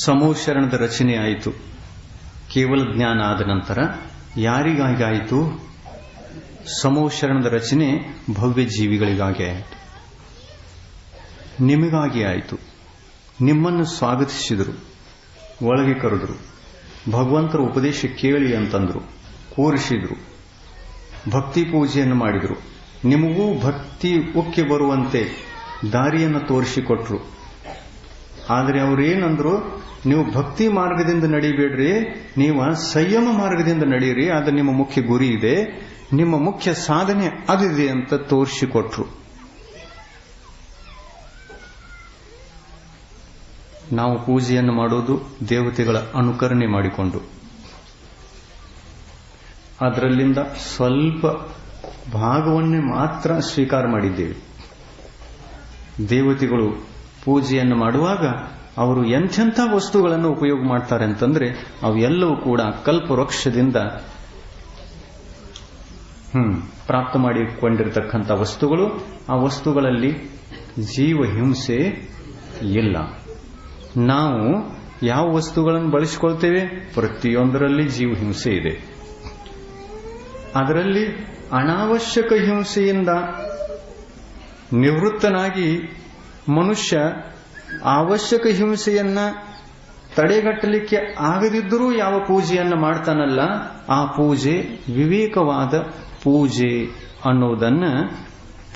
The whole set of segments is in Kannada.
ಸಮೂಶರಣದ ರಚನೆ ಆಯಿತು. ಕೇವಲ ಜ್ಞಾನ ಆದ ನಂತರ ಯಾರಿಗಾಗಿ ಸಮೋಶರಣದ ಸಮೂಶರಣದ ರಚನೆ ಭವ್ಯ ಜೀವಿಗಳಿಗಾಗಿ ಆಯಿತು. ನಿಮಗಾಗಿ ಆಯಿತು. ನಿಮ್ಮನ್ನು ಸ್ವಾಗತಿಸಿದರು. ಒಳಗೆ ಕರೆದರು. ಭಗವಂತರ ಉಪದೇಶ ಕೇಳಿ ಅಂತಂದ್ರು. ಕೂರಿಸಿದ್ರು. ಭಕ್ತಿ ಪೂಜೆಯನ್ನು ಮಾಡಿದರು. ನಿಮಗೂ ಭಕ್ತಿ ಉಕ್ಕಿ ಬರುವಂತೆ ದಾರಿಯನ್ನು ತೋರಿಸಿಕೊಟ್ರು. ಆದರೆ ಅವರೇನಂದ್ರು, ನೀವು ಭಕ್ತಿ ಮಾರ್ಗದಿಂದ ನಡಿಬೇಡ್ರಿ, ನೀವು ಸಂಯಮ ಮಾರ್ಗದಿಂದ ನಡೀರಿ ಅದು ನಿಮ್ಮ ಮುಖ್ಯ ಗುರಿ ಇದೆ, ನಿಮ್ಮ ಮುಖ್ಯ ಸಾಧನೆ ಅದಿದೆ ಅಂತ ತೋರಿಸಿಕೊಟ್ರು. ನಾವು ಪೂಜೆಯನ್ನು ಮಾಡೋದು ದೇವತೆಗಳ ಅನುಕರಣೆ ಮಾಡಿಕೊಂಡು. ಅದರಲ್ಲಿಂದ ಸ್ವಲ್ಪ ಭಾಗವನ್ನೇ ಮಾತ್ರ ಸ್ವೀಕಾರ ಮಾಡಿದ್ದೇವೆ. ದೇವತೆಗಳು ಪೂಜೆಯನ್ನು ಮಾಡುವಾಗ ಅವರು ಎಂಥೆಂಥ ವಸ್ತುಗಳನ್ನು ಉಪಯೋಗ ಮಾಡ್ತಾರೆ ಅಂತಂದ್ರೆ ಅವೆಲ್ಲವೂ ಕೂಡ ಕಲ್ಪವೃಕ್ಷದಿಂದ, ಹ್ಮ್, ಪ್ರಾಪ್ತ ಮಾಡಿಕೊಂಡಿರತಕ್ಕಂಥ ವಸ್ತುಗಳು. ಆ ವಸ್ತುಗಳಲ್ಲಿ ಜೀವ ಹಿಂಸೆ ಇಲ್ಲ. ನಾವು ಯಾವ ವಸ್ತುಗಳನ್ನು ಬಳಸಿಕೊಳ್ತೇವೆ? ಪ್ರತಿಯೊಂದರಲ್ಲಿ ಜೀವ ಹಿಂಸೆ ಇದೆ. ಅದರಲ್ಲಿ ಅನಾವಶ್ಯಕ ಹಿಂಸೆಯಿಂದ ನಿವೃತ್ತನಾಗಿ ಮನುಷ್ಯ ಅವಶ್ಯಕ ಹಿಂಸೆಯನ್ನ ತಡೆಗಟ್ಟಲಿಕ್ಕೆ ಆಗದಿದ್ದರೂ ಯಾವ ಪೂಜೆಯನ್ನು ಮಾಡ್ತಾನಲ್ಲ, ಆ ಪೂಜೆ ವಿವೇಕವಾದ ಪೂಜೆ ಅನ್ನೋದನ್ನ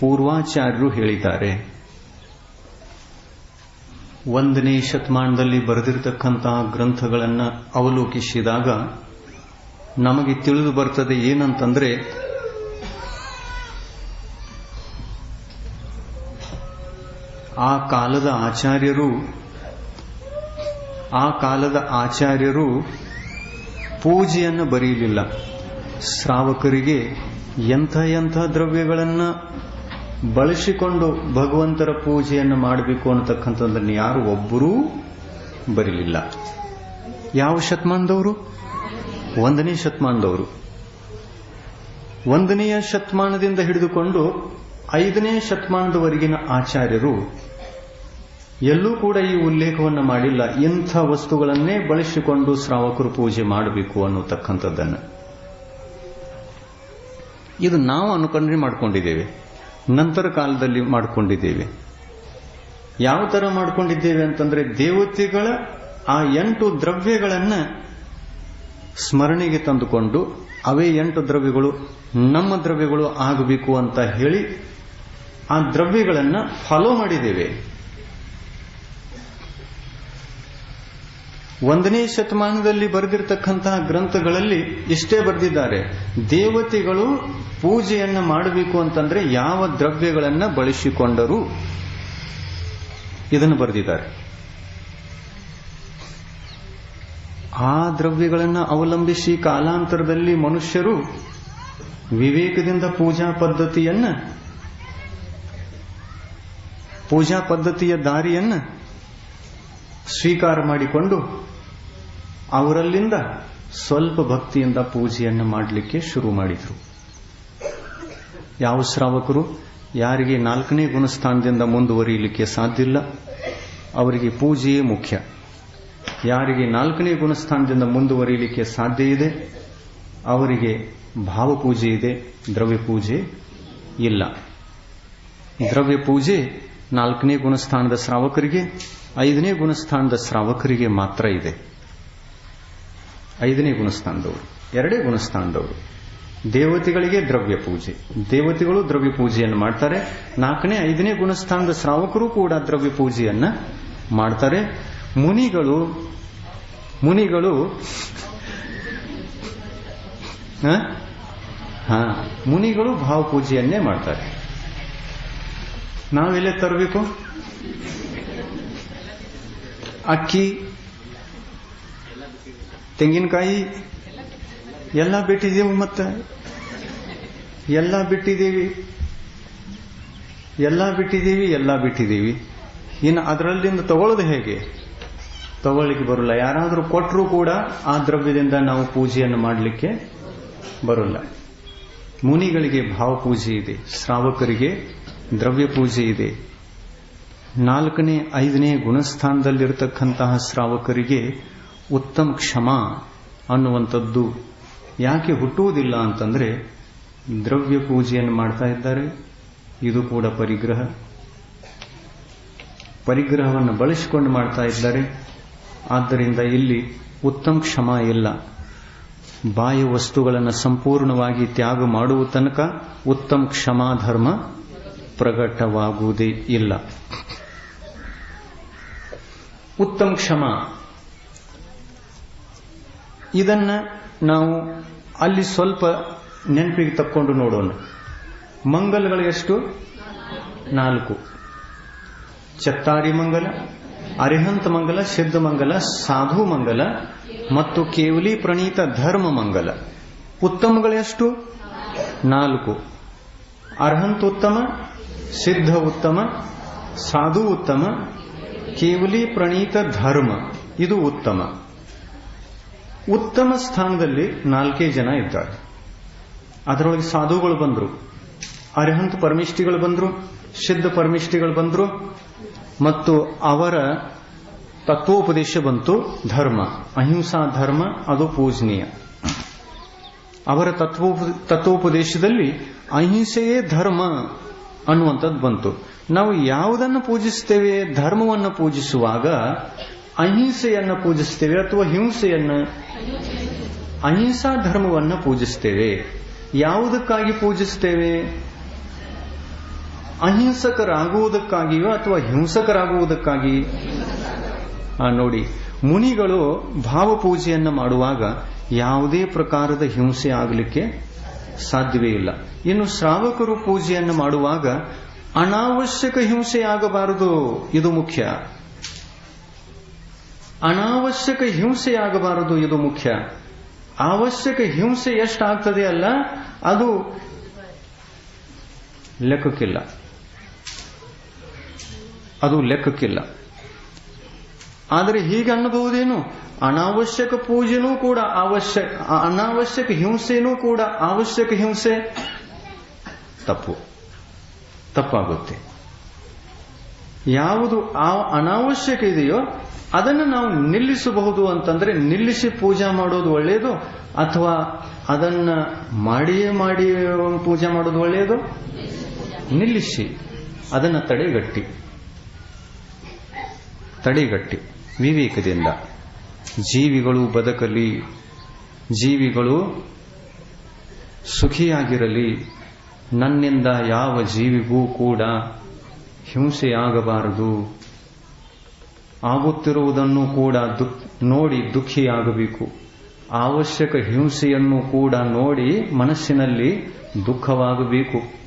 ಪೂರ್ವಾಚಾರ್ಯರು ಹೇಳಿದ್ದಾರೆ. ಒಂದನೇ ಶತಮಾನದಲ್ಲಿ ಬರೆದಿರತಕ್ಕಂತಹ ಗ್ರಂಥಗಳನ್ನು ಅವಲೋಕಿಸಿದಾಗ ನಮಗೆ ತಿಳಿದು ಬರ್ತದೆ ಏನಂತಂದ್ರೆ ಆ ಕಾಲದ ಆಚಾರ್ಯರು, ಆ ಕಾಲದ ಆಚಾರ್ಯರು ಪೂಜೆಯನ್ನು ಬರೆಯಲಿಲ್ಲ. ಶ್ರಾವಕರಿಗೆ ಎಂಥ ಎಂಥ ದ್ರವ್ಯಗಳನ್ನು ಬಳಸಿಕೊಂಡು ಭಗವಂತರ ಪೂಜೆಯನ್ನು ಮಾಡಬೇಕು ಅನ್ನತಕ್ಕಂಥದ್ದನ್ನು ಯಾರು ಒಬ್ಬರೂ ಬರಲಿಲ್ಲ. ಯಾವ ಶತಮಾನದವರು? ಒಂದನೇ ಶತಮಾನದವರು. ಒಂದನೆಯ ಶತಮಾನದಿಂದ ಹಿಡಿದುಕೊಂಡು ಐದನೇ ಶತಮಾನದವರೆಗಿನ ಆಚಾರ್ಯರು ಎಲ್ಲೂ ಕೂಡ ಈ ಉಲ್ಲೇಖವನ್ನು ಮಾಡಿಲ್ಲ. ಇಂಥ ವಸ್ತುಗಳನ್ನೇ ಬಳಸಿಕೊಂಡು ಶ್ರಾವಕರು ಪೂಜೆ ಮಾಡಬೇಕು ಅನ್ನತಕ್ಕಂಥದ್ದನ್ನು. ಇದು ನಾವು ಅನುಕರಣೆ ಮಾಡಿಕೊಂಡಿದ್ದೇವೆ. ನಂತರ ಕಾಲದಲ್ಲಿ ಮಾಡಿಕೊಂಡಿದ್ದೇವೆ. ಯಾವ ತರ ಮಾಡಿಕೊಂಡಿದ್ದೇವೆ ಅಂತಂದ್ರೆ ದೇವತೆಗಳ ಆ ಎಂಟು ದ್ರವ್ಯಗಳನ್ನ ಸ್ಮರಣೆಗೆ ತಂದುಕೊಂಡು ಅವೇ ಎಂಟು ದ್ರವ್ಯಗಳು ನಮ್ಮ ದ್ರವ್ಯಗಳು ಆಗಬೇಕು ಅಂತ ಹೇಳಿ ಆ ದ್ರವ್ಯಗಳನ್ನು ಫಾಲೋ ಮಾಡಿದ್ದೇವೆ. ಒಂದನೇ ಶತಮಾನದಲ್ಲಿ ಬರೆದಿರತಕ್ಕಂತಹ ಗ್ರಂಥಗಳಲ್ಲಿ ಇಷ್ಟೇ ಬರೆದಿದ್ದಾರೆ, ದೇವತೆಗಳು ಪೂಜೆಯನ್ನು ಮಾಡಬೇಕು ಅಂತಂದ್ರೆ ಯಾವ ದ್ರವ್ಯಗಳನ್ನ ಬಳಸಿಕೊಂಡರು? ಇದನ್ನು ಬರೆದಿದ್ದಾರೆ. ಆ ದ್ರವ್ಯಗಳನ್ನು ಅವಲಂಬಿಸಿ ಕಾಲಾಂತರದಲ್ಲಿ ಮನುಷ್ಯರು ವಿವೇಕದಿಂದ ಪೂಜಾ ಪದ್ಧತಿಯನ್ನ, ಪೂಜಾ ಪದ್ಧತಿಯ ದಾರಿಯನ್ನ ಸ್ವೀಕಾರ ಮಾಡಿಕೊಂಡು ಅವರಲ್ಲಿಂದ ಸ್ವಲ್ಪ ಭಕ್ತಿಯಿಂದ ಪೂಜೆಯನ್ನು ಮಾಡಲಿಕ್ಕೆ ಶುರು ಮಾಡಿದರು. ಯಾವ ಶ್ರಾವಕರು? ಯಾರಿಗೆ ನಾಲ್ಕನೇ ಗುಣಸ್ಥಾನದಿಂದ ಮುಂದುವರಿಯಲಿಕ್ಕೆ ಸಾಧ್ಯ ಇಲ್ಲ ಅವರಿಗೆ ಪೂಜೆಯೇ ಮುಖ್ಯ. ಯಾರಿಗೆ ನಾಲ್ಕನೇ ಗುಣಸ್ಥಾನದಿಂದ ಮುಂದುವರಿಯಲಿಕ್ಕೆ ಸಾಧ್ಯ ಇದೆ? ಅವರಿಗೆ ಭಾವಪೂಜೆ ಇದೆ ದ್ರವ್ಯ ಪೂಜೆ ಇಲ್ಲ. ದ್ರವ್ಯ ಪೂಜೆ ನಾಲ್ಕನೇ ಗುಣಸ್ಥಾನದ ಶ್ರಾವಕರಿಗೆ, ಐದನೇ ಗುಣಸ್ಥಾನದ ಶ್ರಾವಕರಿಗೆ ಮಾತ್ರ ಇದೆ. ಐದನೇ ಗುಣಸ್ಥಾನದವರು ಎರಡೇ ಗುಣಸ್ಥಾನದವರು ದೇವತೆಗಳಿಗೆ ದ್ರವ್ಯ ಪೂಜೆ. ದೇವತೆಗಳು ದ್ರವ್ಯ ಪೂಜೆಯನ್ನು ಮಾಡ್ತಾರೆ. ನಾಲ್ಕನೇ, ಐದನೇ ಗುಣಸ್ಥಾನದ ಶ್ರಾವಕರು ಕೂಡ ದ್ರವ್ಯ ಪೂಜೆಯನ್ನ ಮಾಡ್ತಾರೆ. ಮುನಿಗಳು ಮುನಿಗಳು, ಹಾ? ಮುನಿಗಳು ಭಾವಪೂಜೆಯನ್ನೇ ಮಾಡ್ತಾರೆ. ನಾವೆಲ್ಲೇ ತರಬೇಕು? ಅಕ್ಕಿ ತೆಂಗಿನಕಾಯಿ ಎಲ್ಲ ಬಿಟ್ಟಿದ್ದೀವಿ ಮತ್ತೆ. ಎಲ್ಲ ಬಿಟ್ಟಿದ್ದೀವಿ. ಎಲ್ಲ ಬಿಟ್ಟಿದ್ದೀವಿ ಎಲ್ಲ ಬಿಟ್ಟಿದ್ದೀವಿ. ಇನ್ನು ಅದರಲ್ಲಿಂದ ತಗೊಳ್ಳೋದು ಹೇಗೆ? ತಗೊಳ್ಳಿಕ್ಕೆ ಬರಲ್ಲ. ಯಾರಾದರೂ ಕೊಟ್ಟರೂ ಕೂಡ ಆ ದ್ರವ್ಯದಿಂದ ನಾವು ಪೂಜೆಯನ್ನು ಮಾಡಲಿಕ್ಕೆ ಬರಲ್ಲ. ಮುನಿಗಳಿಗೆ ಭಾವಪೂಜೆ ಇದೆ, ಶ್ರಾವಕರಿಗೆ ದ್ರವ್ಯ ಪೂಜೆ ಇದೆ. ನಾಲ್ಕನೇ, ಐದನೇ ಗುಣಸ್ಥಾನದಲ್ಲಿರತಕ್ಕಂತಹ ಶ್ರಾವಕರಿಗೆ ಉತ್ತಮ ಕ್ಷಮ ಅನ್ನುವಂಥದ್ದು ಯಾಕೆ ಹುಟ್ಟುವುದಿಲ್ಲ ಅಂತಂದರೆ ದ್ರವ್ಯ ಪೂಜೆಯನ್ನು ಮಾಡ್ತಾ ಇದ್ದಾರೆ. ಇದು ಕೂಡ ಪರಿಗ್ರಹ. ಪರಿಗ್ರಹವನ್ನು ಬಳಸಿಕೊಂಡು ಮಾಡ್ತಾ ಇದ್ದಾರೆ. ಆದ್ದರಿಂದ ಇಲ್ಲಿ ಉತ್ತಮ ಕ್ಷಮ ಇಲ್ಲ. ಬಾಹ್ಯ ವಸ್ತುಗಳನ್ನು ಸಂಪೂರ್ಣವಾಗಿ ತ್ಯಾಗ ಮಾಡುವ ತನಕ ಉತ್ತಮ ಕ್ಷಮಾ ಧರ್ಮ ಪ್ರಕಟವಾಗುವುದೇ ಇಲ್ಲ. ಉತ್ತಮ ಕ್ಷಮ ಇದನ್ನ ನಾವು ಅಲ್ಲಿ ಸ್ವಲ್ಪ ನೆನಪಿಗೆ ತಕ್ಕೊಂಡು ನೋಡೋಣ. ಮಂಗಲಗಳು ಎಷ್ಟು? ನಾಲ್ಕು. ಚತ್ತಾರಿ ಮಂಗಲ, ಅರಿಹಂತ ಮಂಗಲ ಸಿದ್ಧ ಮಂಗಲ, ಸಾಧು ಮಂಗಲ ಮತ್ತು ಕೇವಲಿ ಪ್ರಣೀತ ಧರ್ಮ ಮಂಗಲ. ಉತ್ತಮಗಳೆಷ್ಟು ನಾಲ್ಕು. ಅರ್ಹಂತ ಉತ್ತಮ, ಸಿದ್ಧ ಉತ್ತಮ, ಸಾಧು ಉತ್ತಮ, ಕೇವಲಿ ಪ್ರಣೀತ ಧರ್ಮ. ಇದು ಉತ್ತಮ. ಉತ್ತಮ ಸ್ಥಾನದಲ್ಲಿ ನಾಲ್ಕೇ ಜನ ಇದ್ದಾರೆ. ಅದರೊಳಗೆ ಸಾಧುಗಳು ಬಂದರು, ಅರ್ಹಂತ ಪರಮಿಷ್ಠಿಗಳು ಬಂದರು ಸಿದ್ಧ ಪರಮಿಷ್ಠಿಗಳು ಬಂದರು, ಮತ್ತು ಅವರ ತತ್ವೋಪದೇಶ ಬಂತು ಧರ್ಮ. ಅಹಿಂಸಾ ಧರ್ಮ, ಅದು ಪೂಜನೀಯ. ಅವರ ತತ್ವ, ತತ್ವೋಪದೇಶದಲ್ಲಿ ಅಹಿಂಸೆಯೇ ಧರ್ಮ ಅನ್ನುವಂಥದ್ದು ಬಂತು. ನಾವು ಯಾವುದನ್ನು ಪೂಜಿಸ್ತೇವೆ ಧರ್ಮವನ್ನು ಪೂಜಿಸುವಾಗ ಅಹಿಂಸೆಯನ್ನು ಪೂಜಿಸ್ತೇವೆ ಅಥವಾ ಹಿಂಸೆಯನ್ನ ಅಹಿಂಸಾ ಧರ್ಮವನ್ನು ಪೂಜಿಸ್ತೇವೆ. ಯಾವುದಕ್ಕಾಗಿ ಪೂಜಿಸ್ತೇವೆ? ಅಹಿಂಸಕರಾಗುವುದಕ್ಕಾಗಿಯೋ ಅಥವಾ ಹಿಂಸಕರಾಗುವುದಕ್ಕಾಗಿ? ನೋಡಿ, ಮುನಿಗಳು ಭಾವಪೂಜೆಯನ್ನು ಮಾಡುವಾಗ ಯಾವುದೇ ಪ್ರಕಾರದ ಹಿಂಸೆ ಆಗಲಿಕ್ಕೆ ಸಾಧ್ಯವೇ ಇಲ್ಲ. ಇನ್ನು ಶ್ರಾವಕರು ಪೂಜೆಯನ್ನು ಮಾಡುವಾಗ ಅನಾವಶ್ಯಕ ಹಿಂಸೆ ಆಗಬಾರದು. ಇದು ಮುಖ್ಯ. ಅನಾವಶ್ಯಕ ಹಿಂಸೆ ಆಗಬಾರದು ಇದು ಮುಖ್ಯ. ಅವಶ್ಯಕ ಹಿಂಸೆ ಎಷ್ಟಾಗ್ತದೆ ಅಲ್ಲ, ಅದು ಲೆಕ್ಕಕ್ಕಿಲ್ಲ. ಅದು ಲೆಕ್ಕಕ್ಕಿಲ್ಲ. ಆದರೆ ಹೀಗೆ ಅನ್ನಬಹುದೇನು? ಅನಾವಶ್ಯಕ ಪೂಜೆನೂ ಕೂಡ ಅವಶ್ಯಕ ಅನಾವಶ್ಯಕ ಹಿಂಸೆನೂ ಕೂಡ ಅವಶ್ಯಕ ಹಿಂಸೆ. ತಪ್ಪು. ತಪ್ಪಾಗುತ್ತೆ. ಯಾವುದು ಆ ಅನಾವಶ್ಯಕ ಇದೆಯೋ ಅದನ್ನು ನಾವು ನಿಲ್ಲಿಸಬಹುದು ಅಂತಂದ್ರೆ ನಿಲ್ಲಿಸಿ ಪೂಜಾ ಮಾಡೋದು ಒಳ್ಳೆಯದು ಅಥವಾ ಅದನ್ನ ಮಾಡಿಯೇ ಮಾಡಿ ಪೂಜೆ ಮಾಡೋದು ಒಳ್ಳೆಯದು ನಿಲ್ಲಿಸಿ. ಅದನ್ನು ತಡೆಗಟ್ಟಿ. ತಡೆಗಟ್ಟಿ. ವಿವೇಕದಿಂದ. ಜೀವಿಗಳು ಬದುಕಲಿ, ಜೀವಿಗಳು ಸುಖಿಯಾಗಿರಲಿ, ನನ್ನಿಂದ ಯಾವ ಜೀವಿಗೂ ಕೂಡ ಹಿಂಸೆಯಾಗಬಾರದು. ಆಗುತ್ತಿರುವುದನ್ನು ಕೂಡ ದುಃಖ ನೋಡಿ ದುಃಖಿಯಾಗಬೇಕು. ಅವಶ್ಯಕ ಹಿಂಸೆಯನ್ನು ಕೂಡ ನೋಡಿ ಮನಸ್ಸಿನಲ್ಲಿ ದುಃಖವಾಗಬೇಕು.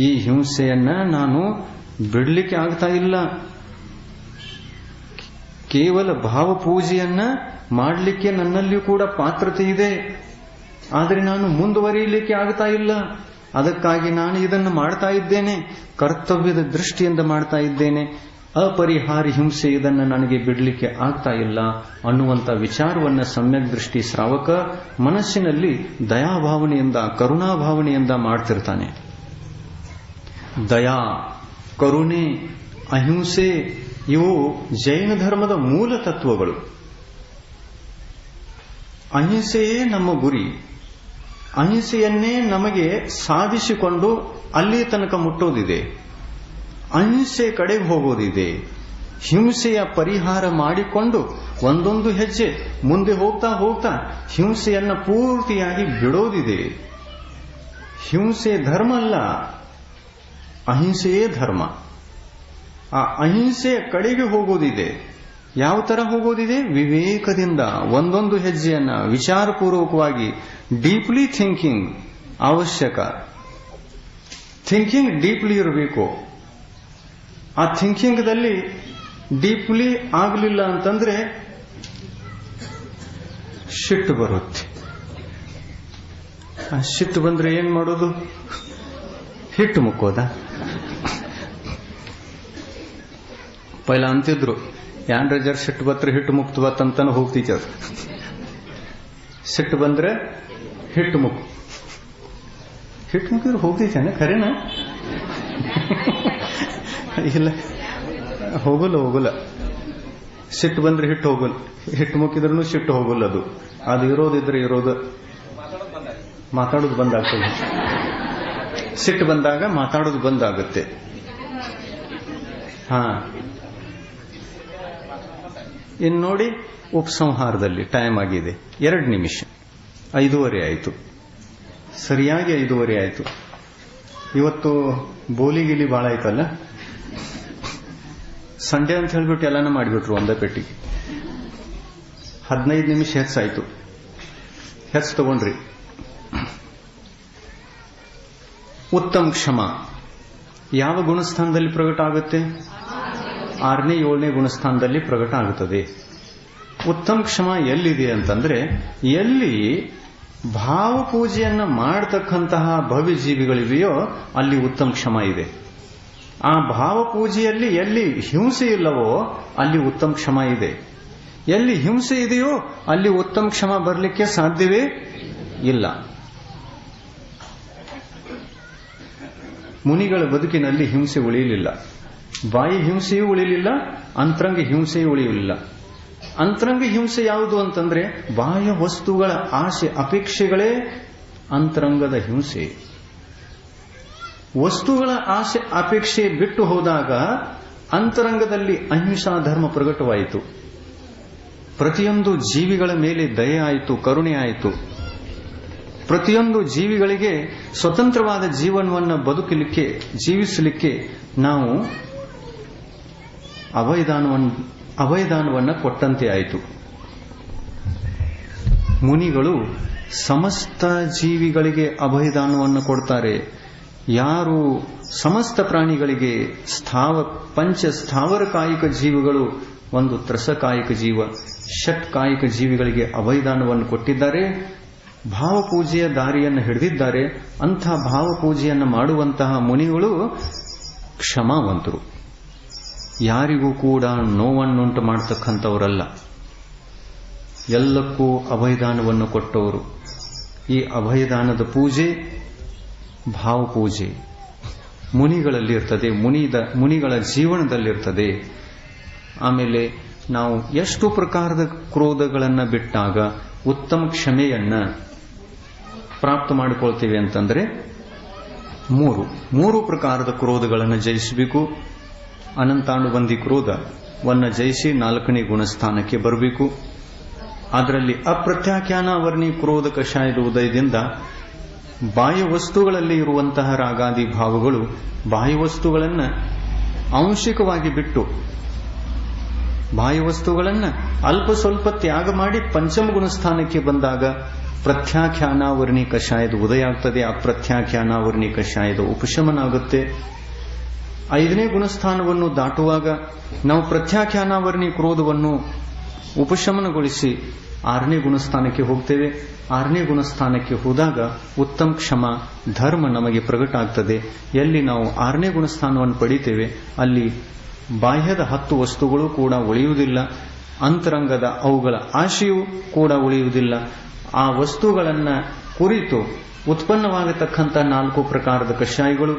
ಈ ಹಿಂಸೆಯನ್ನ ನಾನು ಬಿಡಲಿಕ್ಕೆ ಆಗ್ತಾ ಇಲ್ಲ. ಕೇವಲ ಭಾವಪೂಜೆಯನ್ನ ಮಾಡಲಿಕ್ಕೆ ನನ್ನಲ್ಲಿಯೂ ಕೂಡ ಪಾತ್ರತೆ ಇದೆ. ಆದರೆ ನಾನು ಮುಂದುವರಿಯಲಿಕ್ಕೆ ಆಗ್ತಾ ಇಲ್ಲ. ಅದಕ್ಕಾಗಿ ನಾನು ಇದನ್ನು ಮಾಡ್ತಾ ಇದ್ದೇನೆ. ಕರ್ತವ್ಯದ ದೃಷ್ಟಿಯಿಂದ ಮಾಡ್ತಾ ಇದ್ದೇನೆ. ಅಪರಿಹಾರಿ ಹಿಂಸೆ ಇದನ್ನು ನನಗೆ ಬಿಡಲಿಕ್ಕೆ ಆಗ್ತಾ ಇಲ್ಲ ಅನ್ನುವಂಥ ವಿಚಾರವನ್ನ ಸಮ್ಯಕ್ ದೃಷ್ಟಿ ಶ್ರಾವಕ ಮನಸ್ಸಿನಲ್ಲಿ ದಯಾಭಾವನೆಯಿಂದ, ಕರುಣಾಭಾವನೆಯಿಂದ ಮಾಡ್ತಿರ್ತಾನೆ. ದಯಾ, ಕರುಣೆ, ಅಹಿಂಸೆ, ಇವು ಜೈನ ಧರ್ಮದ ಮೂಲ ತತ್ವಗಳು. ಅಹಿಂಸೆಯೇ ನಮ್ಮ ಗುರಿ. ಅಹಿಂಸೆಯನ್ನೇ ನಮಗೆ ಸಾಧಿಸಿಕೊಂಡು ಅಲ್ಲಿ ತನಕ ಮುಟ್ಟೋದಿದೆ. ಅಹಿಂಸೆ ಕಡೆಗೆ ಹೋಗೋದಿದೆ. ಹಿಂಸೆಯ ಪರಿಹಾರ ಮಾಡಿಕೊಂಡು ಒಂದೊಂದು ಹೆಜ್ಜೆ ಮುಂದೆ ಹೋಗ್ತಾ ಹೋಗ್ತಾ ಹಿಂಸೆಯನ್ನ ಪೂರ್ತಿಯಾಗಿ ಬಿಡೋದಿದೆ. ಹಿಂಸೆ ಧರ್ಮ ಅಲ್ಲ, ಅಹಿಂಸೆಯೇ ಧರ್ಮ. ಆ ಅಹಿಂಸೆಯ ಕಡೆಗೆ ಹೋಗೋದಿದೆ. ಯಾವ ತರ ಹೋಗೋದಿದೆ? ವಿವೇಕದಿಂದ ಒಂದೊಂದು ಹೆಜ್ಜೆಯನ್ನ ವಿಚಾರಪೂರ್ವಕವಾಗಿ ಡೀಪ್ಲಿ ಥಿಂಕಿಂಗ್ ಅವಶ್ಯಕ. ಥಿಂಕಿಂಗ್ ಡೀಪ್ಲಿ ಇರಬೇಕು. ಆ ಥಿಂಕಿಂಗ್ದಲ್ಲಿ ಡೀಪ್ಲಿ ಆಗಲಿಲ್ಲ ಅಂತಂದ್ರೆ ಶಿಟ್ ಬರುತ್ತೆ. ಆ ಶಿಟ್ ಬಂದ್ರೆ ಏನ್ ಮಾಡೋದು? ಹಿಟ್ಟು ಮುಕ್ಕೋದ? ಪೈಲ ಅಂತಿದ್ರು ಯಾನ್ ರಜರ್ ಸಿಟ್ಟು ಬತ್ರ ಹಿಟ್ಟು ಮುಕ್ತು ಬತ್ತಂತಾನು ಹೋಗ್ತಿದ್ದ ಸಿಟ್ಟು ಬಂದ್ರೆ ಹಿಟ್ಟು ಮುಕ್ ಹಿಟ್ಟು ಮುಕ್ಕಿದ್ರೆ ಹೋಗ್ತಿದ್ದಾನೆ ಖರೇನ? ಇಲ್ಲ. ಹೋಗಲ್ಲ ಹೋಗಲ್ಲ. ಸಿಟ್ಟು ಬಂದ್ರೆ ಹಿಟ್ಟು ಹೋಗಲ್ಲ. ಹಿಟ್ಟು ಮುಕ್ಕಿದ್ರೂ ಸಿಟ್ಟು ಹೋಗಲ್ಲ ಅದು. ಅದು ಇರೋದಿದ್ರೆ ಇರೋದು. ಮಾತಾಡೋದು ಬಂದಾಗ್ತದೆ. ಸಿಟ್ಟು ಬಂದಾಗ ಮಾತಾಡೋದು ಬಂದಾಗುತ್ತೆ. ಹಾ. ಇನ್ನು ನೋಡಿ ಉಪಸಂಹಾರದಲ್ಲಿ ಟೈಮ್ ಆಗಿದೆ. ಎರಡು ನಿಮಿಷ. ಐದೂವರೆ ಆಯಿತು. ಸರಿಯಾಗಿ ಐದೂವರೆ ಆಯಿತು. ಇವತ್ತು ಬೋಲಿಗಿಲಿ ಭಾಳ ಆಯ್ತಲ್ಲ? ಸಂಡೇ ಅಂತ ಹೇಳ್ಬಿಟ್ಟು ಎಲ್ಲಾನು ಮಾಡಿಬಿಟ್ರು ಒಂದೇ ಪೆಟ್ಟಿಗೆ. ಹದಿನೈದು ನಿಮಿಷ ಹೆಚ್ಚಾಯ್ತು ಹೆಚ್ಚು ತಗೊಂಡ್ರಿ. ಉತ್ತಮ ಕ್ಷಮ. ಯಾವ ಗುಣಸ್ಥಾನದಲ್ಲಿ ಪ್ರಕಟ ಆಗುತ್ತೆ? ಆರನೇ, ಏಳನೇ ಗುಣಸ್ಥಾನದಲ್ಲಿ ಪ್ರಕಟ ಆಗುತ್ತದೆ. ಉತ್ತಮ ಕ್ಷಮ ಎಲ್ಲಿದೆ ಅಂತಂದ್ರೆ, ಎಲ್ಲಿ ಭಾವಪೂಜೆಯನ್ನು ಮಾಡತಕ್ಕಂತಹ ಭವ್ಯ ಜೀವಿಗಳಿವೆಯೋ ಅಲ್ಲಿ ಉತ್ತಮ ಕ್ಷಮ ಇದೆ. ಆ ಭಾವ ಪೂಜೆಯಲ್ಲಿ ಎಲ್ಲಿ ಹಿಂಸೆ ಇಲ್ಲವೋ ಅಲ್ಲಿ ಉತ್ತಮ ಕ್ಷಮ ಇದೆ. ಎಲ್ಲಿ ಹಿಂಸೆ ಇದೆಯೋ ಅಲ್ಲಿ ಉತ್ತಮ ಕ್ಷಮ ಬರಲಿಕ್ಕೆ ಸಾಧ್ಯವೇ ಇಲ್ಲ. ಮುನಿಗಳ ಬದುಕಿನಲ್ಲಿ ಹಿಂಸೆ ಉಳಿಯಲಿಲ್ಲ. ಬಾಯಿ ಹಿಂಸೆಯೂ ಉಳಿಯಲಿಲ್ಲ, ಅಂತರಂಗ ಹಿಂಸೆಯೂ ಉಳಿಯಲಿಲ್ಲ. ಅಂತರಂಗ ಹಿಂಸೆ ಯಾವುದು ಅಂತಂದ್ರೆ ಬಾಹ್ಯ ವಸ್ತುಗಳ ಆಸೆ, ಅಪೇಕ್ಷೆಗಳೇ ಅಂತರಂಗದ ಹಿಂಸೆ. ವಸ್ತುಗಳ ಆಸೆ ಅಪೇಕ್ಷೆ ಬಿಟ್ಟು ಹೋದಾಗ ಅಂತರಂಗದಲ್ಲಿ ಅಹಿಂಸಾ ಧರ್ಮ ಪ್ರಕಟವಾಯಿತು. ಪ್ರತಿಯೊಂದು ಜೀವಿಗಳ ಮೇಲೆ ದಯೆ ಆಯಿತು, ಕರುಣೆ ಆಯಿತು. ಪ್ರತಿಯೊಂದು ಜೀವಿಗಳಿಗೆ ಸ್ವತಂತ್ರವಾದ ಜೀವನವನ್ನು ಬದುಕಲಿಕ್ಕೆ, ಜೀವಿಸಲಿಕ್ಕೆ ನಾವು ಅಭಯದಾನವನ್ನು ಕೊಟ್ಟಂತೆ ಆಯಿತು. ಮುನಿಗಳು ಸಮಸ್ತ ಜೀವಿಗಳಿಗೆ ಅಭಯದಾನವನ್ನು ಕೊಡ್ತಾರೆ. ಯಾರು ಸಮಸ್ತ ಪ್ರಾಣಿಗಳಿಗೆ ಸ್ಥಾವ, ಪಂಚ ಸ್ಥಾವರ ಕಾಯಿಕ ಜೀವಿಗಳು, ಒಂದು ತ್ರಸಕಾಯಿಕ ಜೀವ, ಷಟ್ ಕಾಯಿಕ ಜೀವಿಗಳಿಗೆ ಅವೈದಾನವನ್ನು ಕೊಟ್ಟಿದ್ದಾರೆ, ಭಾವಪೂಜೆಯ ದಾರಿಯನ್ನು ಹಿಡಿದಿದ್ದಾರೆ, ಅಂಥ ಭಾವಪೂಜೆಯನ್ನು ಮಾಡುವಂತಹ ಮುನಿಗಳು ಕ್ಷಮಾವಂತರು. ಯಾರಿಗೂ ಕೂಡ ನೋವನ್ನುಂಟು ಮಾಡತಕ್ಕಂಥವರಲ್ಲ. ಎಲ್ಲಕ್ಕೂ ಅಭಯದಾನವನ್ನು ಕೊಟ್ಟವರು. ಈ ಅಭಯದಾನದ ಪೂಜೆ ಭಾವಪೂಜೆ. ಮುನಿಗಳಲ್ಲಿ ಇರ್ತದೆ ಮುನಿದ, ಮುನಿಗಳ ಜೀವನದಲ್ಲಿರ್ತದೆ. ಆಮೇಲೆ ನಾವು ಎಷ್ಟು ಪ್ರಕಾರದ ಕ್ರೋಧಗಳನ್ನು ಬಿಟ್ಟಾಗ ಉತ್ತಮ ಕ್ಷಮೆಯನ್ನ ಪ್ರಾಪ್ತ ಮಾಡಿಕೊಳ್ತೀವಿ ಅಂತಂದ್ರೆ ಮೂರು. ಮೂರು ಪ್ರಕಾರದ ಕ್ರೋಧಗಳನ್ನು ಜಯಿಸಬೇಕು. ಅನಂತಾನುಬಂಧಿ ಕ್ರೋಧವನ್ನು ಜಯಿಸಿ ನಾಲ್ಕನೇ ಗುಣಸ್ಥಾನಕ್ಕೆ ಬರಬೇಕು. ಅದರಲ್ಲಿ ಅಪ್ರತ್ಯಾಖ್ಯಾನ ವರ್ಣಿ ಕ್ರೋಧ ಕಷಾಯದ ಉದಯದಿಂದ ಬಾಹ್ಯ ವಸ್ತುಗಳಲ್ಲಿ ಇರುವಂತಹ ರಾಗಾದಿ ಭಾವಗಳು ಬಾಹ್ಯ ವಸ್ತುಗಳನ್ನು ಆಂಶಿಕವಾಗಿ ಬಿಟ್ಟು ಬಾಹ್ಯ ವಸ್ತುಗಳನ್ನು ಅಲ್ಪ ಸ್ವಲ್ಪ ತ್ಯಾಗ ಮಾಡಿ ಪಂಚಮ ಗುಣಸ್ಥಾನಕ್ಕೆ ಬಂದಾಗ ಪ್ರತ್ಯಾಖ್ಯಾನಾವರ್ಣಿ ಕಷಾಯದ ಉದಯ ಆಗ್ತದೆ. ಅಪ್ರತ್ಯಾಖ್ಯಾನಾವರ್ಣಿ ಕಷಾಯದ ಉಪಶಮನ ಆಗುತ್ತೆ ಐದನೇ ಗುಣಸ್ಥಾನವನ್ನು ದಾಟುವಾಗ ನಾವು ಪ್ರತ್ಯಾಖ್ಯಾನಾವರ್ಣಿ ಕ್ರೋಧವನ್ನು ಉಪಶಮನಗೊಳಿಸಿ ಆರನೇ ಗುಣಸ್ಥಾನಕ್ಕೆ ಹೋಗ್ತೇವೆ. ಆರನೇ ಗುಣಸ್ಥಾನಕ್ಕೆ ಹೋದಾಗ ಉತ್ತಮ ಕ್ಷಮ, ಧರ್ಮ ನಮಗೆ ಪ್ರಕಟ ಆಗ್ತದೆ ಎಲ್ಲಿ ನಾವು ಆರನೇ ಗುಣಸ್ಥಾನವನ್ನು ಪಡಿತೇವೆ, ಅಲ್ಲಿ ಬಾಹ್ಯದ ಹತ್ತು ವಸ್ತುಗಳು ಕೂಡ ಉಳಿಯುವುದಿಲ್ಲ, ಅಂತರಂಗದ ಅವುಗಳ ಆಶೆಯೂ ಕೂಡ ಉಳಿಯುವುದಿಲ್ಲ. ಆ ವಸ್ತುಗಳನ್ನ ಕುರಿತು ಉತ್ಪನ್ನವಾಗತಕ್ಕಂಥ ನಾಲ್ಕು ಪ್ರಕಾರದ ಕಷಾಯಗಳು,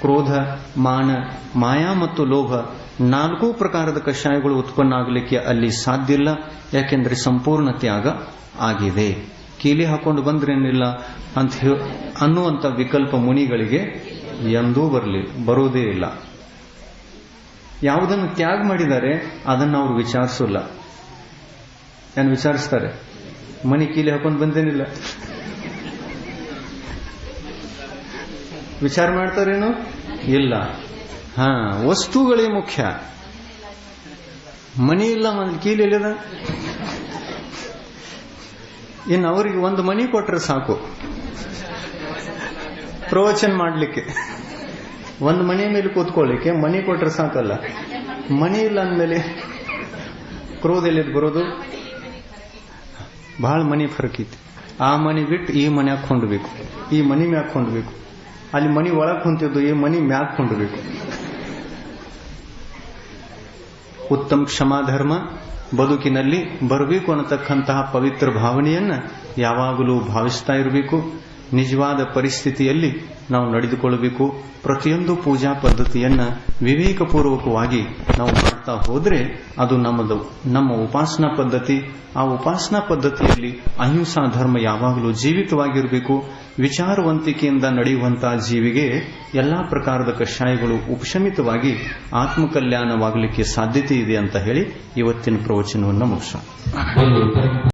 ಕ್ರೋಧ, ಮಾನ, ಮಾಯಾ ಮತ್ತು ಲೋಭ ನಾಲ್ಕು ಪ್ರಕಾರದ ಕಷಾಯಗಳು ಉತ್ಪನ್ನ ಆಗಲಿಕ್ಕೆ ಅಲ್ಲಿ ಸಾಧ್ಯ ಇಲ್ಲ, ಯಾಕೆಂದ್ರೆ ಸಂಪೂರ್ಣ ತ್ಯಾಗ ಆಗಿದೆ. ಕೀಲಿ ಹಾಕೊಂಡು ಬಂದ್ರೇನಿಲ್ಲ ಅಂತ ಅನ್ನುವಂತ ವಿಕಲ್ಪ ಮುನಿಗಳಿಗೆ ಎಂದೂ ಬರಲಿ ಬರುವುದೇ ಇಲ್ಲ. ಯಾವುದನ್ನು ತ್ಯಾಗ ಮಾಡಿದ್ದಾರೆ, ಅದನ್ನು ಅವರು ವಿಚಾರಿಸಲ್ಲ ಏನು ವಿಚಾರಿಸ್ತಾರೆ? ಮನಿ ಕೀಲಿ ಹಾಕೊಂಡು ಬಂದೇನಿಲ್ಲ. ವಿಚಾರ ಮಾಡ್ತಾರೇನು? ಇಲ್ಲ. ಹಾ, ವಸ್ತುಗಳೇ ಮುಖ್ಯ. ಮನಿ ಇಲ್ಲ ಒಂದು ಕೀಲಿ ಇಲ್ಲದ ಇನ್ನು ಅವರಿಗೆ ಒಂದು ಮನಿ ಕೊಟ್ರೆ ಸಾಕು. ಪ್ರವಚನ ಮಾಡಲಿಕ್ಕೆ. ಒಂದು ಮನೆ ಮೇಲೆ ಕೂತ್ಕೊಳ್ಳಿಕ್ಕೆ, ಮನಿ ಕೊಟ್ರೆ ಸಾಕಲ್ಲ. ಮನಿ ಇಲ್ಲ ಅಂದಮೇಲೆ ಕ್ರೋಧ ಎಲ್ಲಿದ್ ಬರೋದು? ಬಹಳ ಮನಿ ಫರಕೈತಿ ಆ ಮನಿ ಬಿಟ್ಟು ಈ ಮನೆ ಹಾಕೊಂಡ್ಬೇಕು ಈ ಮನಿ ಮ್ಯಾಕ್ ಕೊಂಡ್ಬೇಕು ಅಲ್ಲಿ ಮನಿ ಒಳಗೆ ಕುಂತಿದ್ದು ಈ ಮನಿ ಮ್ಯಾಕ್ ಕೊಂಡ್ಬೇಕು ಉತ್ತಮ ಕ್ಷಮಾಧರ್ಮ ಬದುಕಿನಲ್ಲಿ ಬರಬೇಕು ಅನ್ನತಕ್ಕಂತಹ ಪವಿತ್ರ ಭಾವನೆಯನ್ನ ಯಾವಾಗಲೂ ಭಾವಿಸ್ತಾ ಇರಬೇಕು. ನಿಜವಾದ ಪರಿಸ್ಥಿತಿಯಲ್ಲಿ ನಾವು ನಡೆದುಕೊಳ್ಳಬೇಕು. ಪ್ರತಿಯೊಂದು ಪೂಜಾ ಪದ್ಧತಿಯನ್ನ ವಿವೇಕಪೂರ್ವಕವಾಗಿ ನಾವು ಮಾಡ್ತಾ ಹೋದ್ರೆ ಅದು ನಮ್ಮದು, ನಮ್ಮ ಉಪಾಸನಾ ಪದ್ಧತಿ. ಆ ಉಪಾಸನಾ ಪದ್ಧತಿಯಲ್ಲಿ ಅಹಿಂಸಾ ಧರ್ಮ ಯಾವಾಗಲೂ ಜೀವಿತವಾಗಿರಬೇಕು. ವಿಚಾರವಂತಿಕೆಯಿಂದ ನಡೆಯುವಂತಹ ಜೀವಿಗೆ ಎಲ್ಲಾ ಪ್ರಕಾರದ ಕಷಾಯಗಳು ಉಪಶಮಿತವಾಗಿ ಆತ್ಮಕಲ್ಯಾಣವಾಗಲಿಕ್ಕೆ ಸಾಧ್ಯತೆ ಇದೆ ಅಂತ ಹೇಳಿ ಇವತ್ತಿನ ಪ್ರವಚನವನ್ನು ಮುಗಿಸೋಣ.